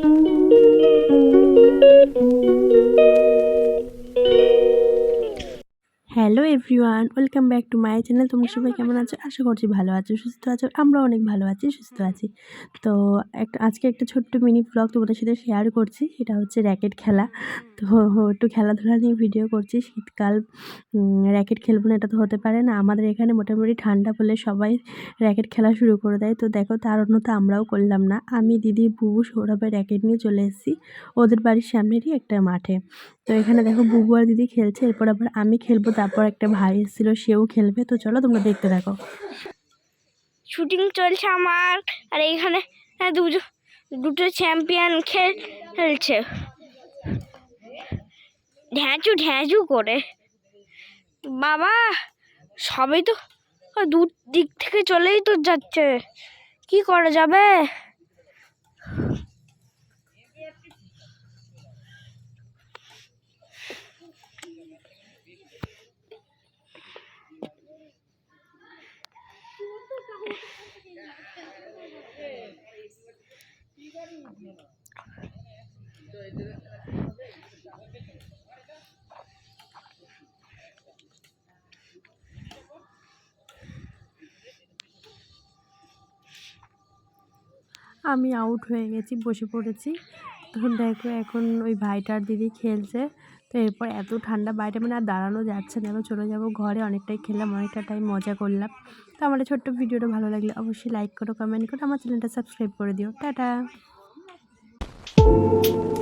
Thank you. Hello everyone, welcome back to my channel. তোমরা সবাই কেমন আছো? আশা করছি ভালো আছো, সুস্থ আছো। আমরা অনেক ভালো আছি, সুস্থ আছি। তো একটা, আজকে একটা ছোট্ট মিনি ব্লগ তোমাদের সাথে শেয়ার করছি। এটা হচ্ছে র্যাকেট খেলা। তো একটু খেলাধুলা নিয়ে ভিডিও করছি। শীতকাল র্যাকেট খেলব না, এটা তো হতে পারে না। আমাদের এখানে মোটামুটি ঠান্ডা পড়লে সবাই র্যাকেট খেলা শুরু করে দেয়। তো দেখো, তার অন্য তো আমরাও করলাম না। আমি, দিদি, বুবু, সৌরভের র্যাকেট নিয়ে চলে এসেছি। ওদের বাড়ির সামনেরই একটা মাঠে। তো এখানে দেখো, বুবু আর দিদি খেলছে। এরপর আবার আমি খেলব, তারপর একটা ভাই এসেছিল সেও খেলবে। তো চলো তোমরা দেখতে থাকো। শুটিং চলছে আমার, আর এইখানে দুটো দুটো চ্যাম্পিয়ন খেল, খেলছে। ঢ্যাঁচু ঢ্যাঁচু করে। বাবা, সবই তো দু দিক থেকে চলেই তো যাচ্ছে। কি করা যাবে? আমি আউট হয়ে গেছি, বসে পড়েছি। তখন দেখো এখন ওই ভাইটার দিদি খেলছে। তো এরপর এত ঠান্ডা বাইরে মানে আর দাঁড়ানো যাচ্ছে না। এবার চলে যাব ঘরে, অনেকটাই খেললাম, অনেকটা টাইম মজা করলাম। তো আমার ছোট্ট ভিডিওটা ভালো লাগলে অবশ্যই লাইক করো কমেন্ট করো, আমার চ্যানেলটা সাবস্ক্রাইব করে দিও। টাটা! うん。